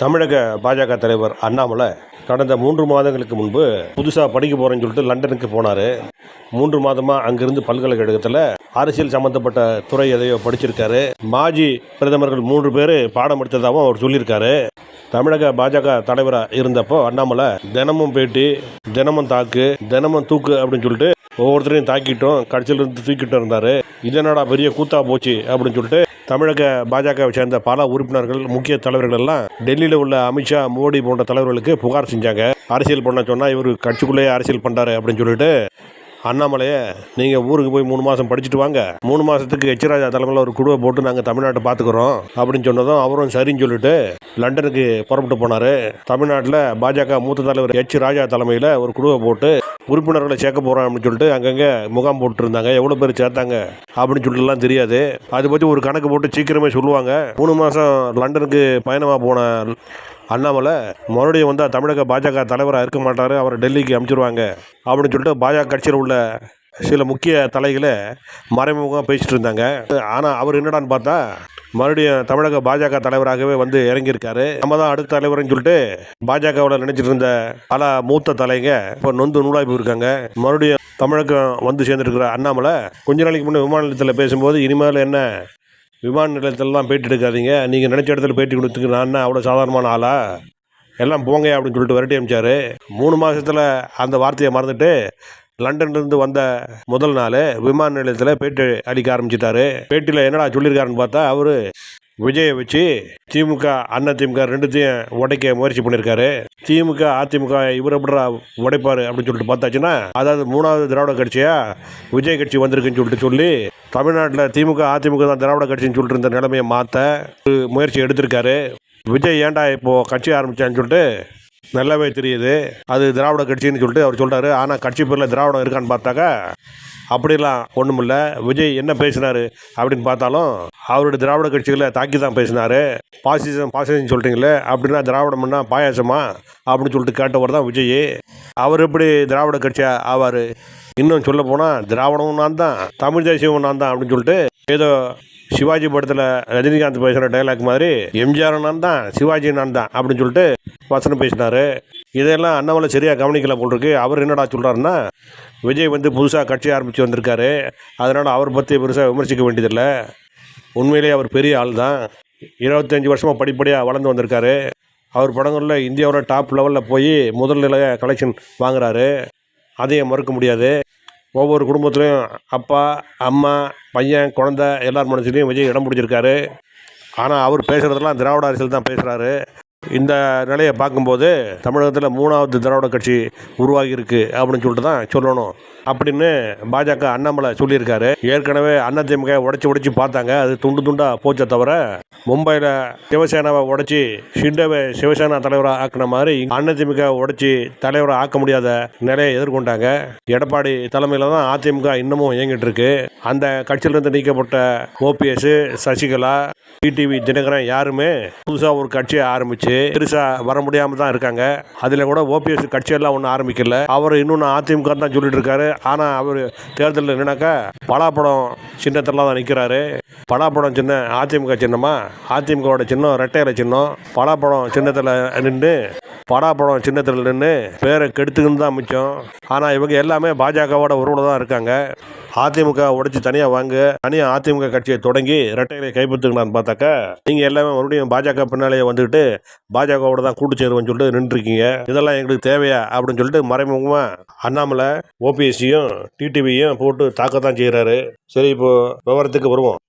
தமிழக பாஜக தலைவர் அண்ணாமலை கடந்த மூன்று மாதங்களுக்கு முன்பு புதுசாக படிக்க போகிறேன்னு சொல்லிட்டு லண்டனுக்கு போனார். மூன்று மாதமாக அங்கிருந்து பல்கலைக்கழகத்தில் அரசியல் சம்மந்தப்பட்ட துறை எதையோ படிச்சிருக்காரு. மாஜி பிரதமர்கள் மூன்று பேர் பாடம் எடுத்ததாகவும் அவர் சொல்லியிருக்காரு. தமிழக பாஜக தலைவராக இருந்தப்போ அண்ணாமலை தினமும் பேட்டி தினமும் தாக்கு தினமும் தூக்கு அப்படின்னு சொல்லிட்டு ஒவ்வொருத்தரையும் தாக்கிட்டோம் கடைசியிலிருந்து தூக்கிட்டு இருந்தார். இதனடா பெரிய கூத்தா போச்சு அப்படின்னு சொல்லிட்டு தமிழக பாஜகவை சேர்ந்த பல உறுப்பினர்கள் முக்கிய தலைவர்கள் எல்லாம் டெல்லியில் உள்ள அமித்ஷா மோடி போன்ற தலைவர்களுக்கு புகார் செஞ்சாங்க. அரசியல் பண்ண சொன்னால் இவர் கட்சிக்குள்ளேயே அரசியல் பண்ணுறாரு அப்படின்னு சொல்லிட்டு அண்ணாமலையை நீங்கள் ஊருக்கு போய் மூணு மாதம் படிச்சுட்டு வாங்க. மூணு மாதத்துக்கு எச்ராஜா தலைமையில் ஒரு குழுவை போட்டு நாங்கள் தமிழ்நாட்டை பார்த்துக்குறோம் அப்படின்னு சொன்னதும் அவரும் சரின்னு சொல்லிட்டு லண்டனுக்கு புறப்பட்டு போனார். தமிழ்நாட்டில் பாஜக மூத்த தலைவர் எச் ராஜா தலைமையில் ஒரு குழுவை போட்டு உறுப்பினர்களை சேர்க்க போகிறோம் அப்படின்னு சொல்லிட்டு அங்கங்கே முகாம் போட்டுருந்தாங்க. எவ்வளோ பேர் சேர்த்தாங்க அப்படின்னு சொல்லிட்டுலாம் தெரியாது. அதை பற்றி ஒரு கணக்கு போட்டு சீக்கிரமே சொல்லுவாங்க. மூணு மாதம் லண்டனுக்கு பயணமாக போன அண்ணாமலை மறுபடியும் வந்தால் தமிழக பாஜக தலைவராக இருக்க மாட்டார் அவரை டெல்லிக்கு அனுப்பிச்சிருவாங்க அப்படின்னு சொல்லிட்டு பாஜக கட்சியில் உள்ள சில முக்கிய தலைகளை மறைமுகமாக பேசிட்டு இருந்தாங்க. ஆனால் அவர் என்னடான்னு பார்த்தா மறுபடியும் தமிழக பாஜக தலைவராகவே வந்து இறங்கியிருக்காரு. நம்ம தான் அடுத்த தலைவர்னு சொல்லிட்டு பாஜகவில் நினைச்சிட்டு இருந்த பல மூத்த தலைங்க இப்போ நொந்து நூலாகி போயிருக்காங்க மறுபடியும் தமிழகம் வந்து சேர்ந்துருக்கிற அண்ணாமலை கொஞ்ச நாளைக்கு முன்னே விமான நிலையத்தில் பேசும்போது இனிமேல் என்ன விமான நிலையத்திலலாம் பேட்டி எடுக்காதீங்க. நீங்கள் நினச்ச இடத்துல பேட்டி கொடுத்துக்கு நான் என்ன அவ்வளோ சாதாரணமான ஆளா? எல்லாம் போங்க அப்படின்னு சொல்லிட்டு விரட்டி அமிச்சாரு. மூணு மாதத்தில் அந்த வார்த்தையை மறந்துட்டு லண்டன்லேருந்து வந்த முதல் நாள் விமான நிலையத்தில் பேட்டி அடிக்க ஆரம்பிச்சிட்டாரு. பேட்டியில் என்னடா சொல்லியிருக்காருன்னு பார்த்தா அவர் விஜயை வச்சு திமுக அண்ணா திமுக ரெண்டுத்தையும் உடைக்க முயற்சி பண்ணியிருக்காரு. திமுக அதிமுக இவர் எப்படா உடைப்பார் அப்படின்னு சொல்லிட்டு பார்த்தாச்சுன்னா அதாவது மூணாவது திராவிட கட்சியா விஜய் கட்சி வந்திருக்குன்னு சொல்லிட்டு சொல்லி தமிழ்நாட்டில் திமுக அதிமுக தான் திராவிட கட்சின்னு சொல்லிட்டு இருந்த நிலைமையை மாற்ற முயற்சி எடுத்திருக்காரு. விஜய் ஏன்டா இப்போது கட்சி ஆரம்பித்தான்னு சொல்லிட்டு நல்லாவே தெரியுது. அது திராவிட கட்சின்னு சொல்லிட்டு அவர் சொல்கிறாரு ஆனால் கட்சி பேரில் திராவிடம் இருக்கான்னு பார்த்தாக்கா அப்படிலாம் ஒன்றும் இல்லை விஜய் என்ன பேசினார் அப்படின்னு பார்த்தாலும் அவருடைய திராவிட கட்சிகளை தாக்கி தான் பேசினார். பாசிசம் பாசிசம் சொல்கிறீங்களே அப்படின்னா திராவிடம்னா பாயாசமா? அப்படின்னு சொல்லிட்டு கேட்டவர் தான் விஜய். அவர் எப்படி திராவிட கட்சியாக ஆவார்? இன்னும் சொல்ல போனால் திராவிடமும் நான் தான் தமிழ் தேசியமும் நான் தான் அப்படின்னு சொல்லிட்டு ஏதோ சிவாஜி படத்தில் ரஜினிகாந்த் பேசுகிற டைலாக் மாதிரி எம்ஜிஆர் நான் தான் சிவாஜி நான் தான் அப்படின்னு சொல்லிட்டு வசனம் பேசினார். இதையெல்லாம் அண்ணாமலை சரியாக கவனிக்கல போட்டிருக்கு அவர் என்னடா சொல்கிறாருன்னா விஜய் வந்து புதுசாக கட்சி ஆரம்பித்து வந்திருக்காரு. அதனால் அவர் பற்றி பெருசாக விமர்சிக்க வேண்டியதில்லை. உண்மையிலேயே அவர் பெரிய ஆள் தான். இருபத்தஞ்சி வருஷமாக படிப்படியாக வளர்ந்து வந்திருக்காரு. அவர் படங்களில் இந்தியாவோட டாப் லெவலில் போய் முதல் நிலைய கலெக்ஷன் வாங்குறாரு. அதையும் மறுக்க முடியாது. ஒவ்வொரு குடும்பத்துலேயும் அப்பா அம்மா பையன் குழந்த எல்லார் மனசுலேயும் விஜய் இடம் பிடிச்சிருக்காரு. ஆனால் அவர் பேசுகிறதெல்லாம் திராவிட அரசியல் தான் பேசுகிறாரு இந்த நிலையை பார்க்கும்போது தமிழகத்தில் மூணாவது திராவிட கட்சி உருவாகியிருக்கு அப்படின்னு சொல்லிட்டு தான் சொல்லணும். அப்படின்னு பாஜக அண்ணாமலை சொல்லியிருக்காரு. ஏற்கனவே அதிமுக உடச்சி உடச்சி பார்த்தாங்க. அது துண்டு துண்டாக போச்சே தவிர மும்பையில் சிவசேனாவை உடச்சி ஷிண்டவை சிவசேனா தலைவராக ஆக்கின மாதிரி அதிமுக உடச்சி தலைவராக ஆக்க முடியாத நிலையை எதிர்கொண்டாங்க. எடப்பாடி தலைமையில் தான் அதிமுக இன்னமும் இயங்கிட்டு இருக்கு. அந்த கட்சியிலிருந்து நீக்கப்பட்ட ஓபிஎஸ் சசிகலா டிடிவி தினகரன் யாருமே புதுசாக ஒரு கட்சியை ஆரம்பிச்சு பெருசாக வர முடியாமல் தான் இருக்காங்க. அதில் கூட ஓபிஎஸ் கட்சியெல்லாம் ஒன்றும் ஆரம்பிக்கல. அவர் இன்னொன்று அதிமுக தான் சொல்லிட்டு இருக்காரு. ஆனால் அவர் தேர்தலில் என்னன்னாக்கா பலாப்படம் சின்னத்தில் தான் நிற்கிறாரு பலாப்படம் சின்ன அதிமுக சின்னமா? அதிமுகவோட சின்னம் ரெட்டையில சின்னம். பலாப்படம் சின்னத்தில் நின்று படாப்படம் சின்னத்தில் நின்று பேரை கெடுத்துக்கின்னு தான் மிச்சம். ஆனால் இவங்க எல்லாமே பாஜகவோட உறவுல தான் இருக்காங்க. அதிமுக உடைச்சி தனியாக வாங்க தனியாக அதிமுக கட்சியை தொடங்கி இரட்டைகளை கைப்பற்றுங்களான்னு பார்த்தாக்கா நீங்கள் எல்லாமே மறுபடியும் பாஜக பின்னாலேயே வந்துக்கிட்டு பாஜகவோட தான் கூட்டு சேருவோம்னு சொல்லிட்டு நின்றுருக்கீங்க. இதெல்லாம் எங்களுக்கு தேவையா அப்படின்னு சொல்லிட்டு மறைமுகமாக அண்ணாமலை ஓபிஎஸ்சியும் டிடிவியும் போட்டு தாக்க தான் செய்கிறாரு சரி இப்போது விவரத்துக்கு வருவோம்.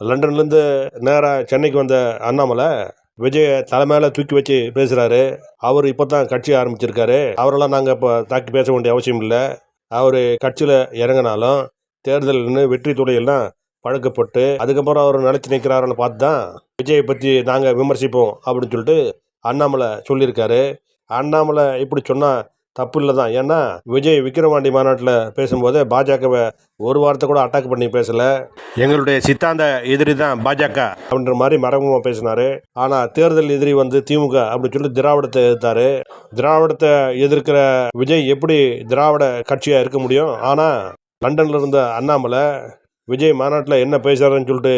லண்டன்லேருந்து நேராக சென்னைக்கு வந்த அண்ணாமலை விஜய தலைமையில தூக்கி வச்சு பேசுகிறாரு அவர் இப்போ தான் கட்சி ஆரம்பிச்சிருக்காரு. அவரெல்லாம் நாங்கள் இப்போ தாக்கி பேச வேண்டிய அவசியம் இல்லை. அவர் கட்சியில் இறங்கினாலும் தேர்தல் வெற்றி துறையெல்லாம் பழக்கப்பட்டு அதுக்கப்புறம் அவர் நிலைச்சு நிற்கிறாருன்னு பார்த்து தான் விஜயை பற்றி நாங்கள் விமர்சிப்போம் அப்படின்னு சொல்லிட்டு அண்ணாமலை சொல்லியிருக்காரு. அண்ணாமலை இப்படி சொன்னால் தப்பு இல்லை தான். ஏன்னா விஜய் விக்கிரவாண்டி மாநாட்டில் பேசும்போது பாஜகவை ஒரு வாரத்தை கூட அட்டாக் பண்ணி பேசலை. எங்களுடைய சித்தாந்த எதிரி தான் பாஜக. அப்படின்ற மாதிரி மறைமுகமாக பேசினாரு. ஆனால் தேர்தல் எதிரி வந்து திமுக அப்படின்னு சொல்லி திராவிடத்தை எதிர்த்தாரு. திராவிடத்தை எதிர்க்கிற விஜய் எப்படி திராவிட கட்சியாக இருக்க முடியும்? ஆனால் லண்டனில் இருந்த அண்ணாமலை விஜய் மாநாட்டில் என்ன பேசுகிறாருன்னு சொல்லிட்டு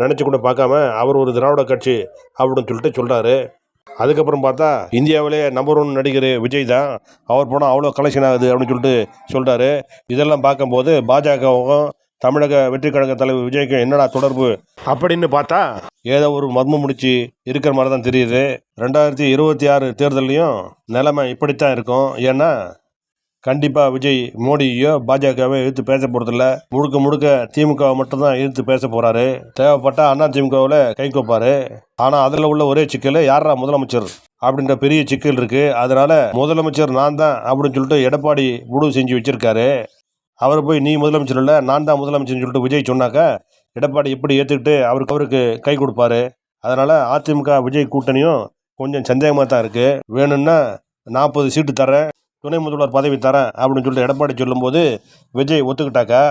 நினச்சி கூட பார்க்காம அவர் ஒரு திராவிட கட்சி அப்படின்னு சொல்லிட்டு சொல்கிறாரு அதுக்கப்புறம் பார்த்தா இந்தியாவிலே நம்பர் ஒன் நடிகர் விஜய் தான். அவர் போனால் அவ்வளோ கலெக்ஷன் ஆகுது அப்படின்னு சொல்லிட்டு சொல்கிறாரு இதெல்லாம் பார்க்கும்போது பாஜகவும் தமிழக வெற்றி கழக தலைவர் விஜய்க்கும் என்னடா தொடர்பு? அப்படின்னு பார்த்தா ஏதோ ஒரு மர்மம் முடிச்சு இருக்கிற மாதிரி தான் தெரியுது. ரெண்டாயிரத்தி இருபத்தி ஆறு தேர்தல்லையும் நிலைமை இப்படித்தான் இருக்கும். ஏன்னா கண்டிப்பாக விஜய் மோடியோ பாஜகவை எதிர்த்து பேச போகிறதில்ல முழுக்க முழுக்க திமுகவை மட்டும்தான் எதிர்த்து பேச போகிறாரு தேவைப்பட்டா அண்ணா திமுகவில் கை கோப்பாரு. ஆனால் அதில் உள்ள ஒரே சிக்கல் யாரா முதலமைச்சர் அப்படின்ற பெரிய சிக்கல் இருக்குது அதனால் முதலமைச்சர் நான் தான் அப்படின்னு சொல்லிட்டு எடப்பாடி முடிவு செஞ்சு வச்சிருக்காரு. அவர் போய் நீ முதலமைச்சர் இல்லை நான் தான் முதலமைச்சர்னு சொல்லிட்டு விஜய் சொன்னாக்கா எடப்பாடி எப்படி ஏற்றுக்கிட்டு அவருக்கு அவருக்கு கை கொடுப்பாரு. அதனால் அதிமுக விஜய் கூட்டணியும் கொஞ்சம் சந்தேகமாக தான் இருக்குது வேணும்னா நாற்பது சீட்டு தரேன் துணை முதல்வர் பதவி தரேன் அப்படின்னு சொல்லிட்டு எடப்பாடி சொல்லும்போது விஜய் ஒத்துக்கிட்டாக்கா?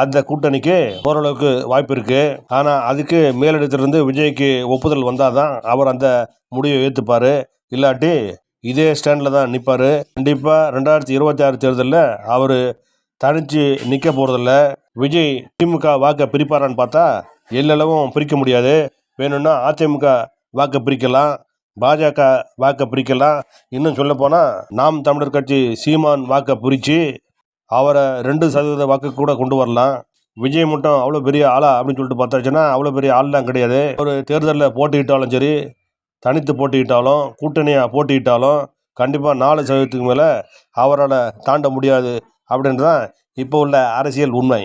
அந்த கூட்டணிக்கு ஓரளவுக்கு வாய்ப்பு இருக்குது ஆனால் அதுக்கு மேலிடத்திலிருந்து விஜய்க்கு ஒப்புதல் வந்தால் தான் அவர் அந்த முடிவை ஏற்றுப்பார் இல்லாட்டி இதே ஸ்டாண்டில் தான் நிற்பார் கண்டிப்பாக ரெண்டாயிரத்தி இருபத்தி ஆறு தேர்தலில் அவர் தனித்து நிற்க போகிறதில்ல விஜய் திமுக வாக்கை பிரிப்பாரான்னு பார்த்தா எல்லளவும் பிரிக்க முடியாது. வேணும்னா அதிமுக வாக்கை பிரிக்கலாம். பாஜக வாக்கை பிரிக்கலாம். இன்னும் சொல்லப்போனால் நாம் தமிழர் கட்சி சீமான் வாக்கை பிரித்து அவரை ரெண்டு சதவீத வாக்கு கூட கொண்டு வரலாம். விஜய் மட்டும் அவ்வளோ பெரிய ஆளா அப்படின்னு சொல்லிட்டு பார்த்தாச்சுன்னா அவ்வளோ பெரிய ஆள்லாம் கிடையாது. ஒரு தேர்தலில் போட்டியிட்டாலும் சரி தனித்து போட்டியிட்டாலும் கூட்டணியாக போட்டியிட்டாலும் கண்டிப்பாக நாலு சதவீதத்துக்கு மேலே அவரால் தாண்ட முடியாது அப்படின்றது தான் இப்போ உள்ள அரசியல் உண்மை.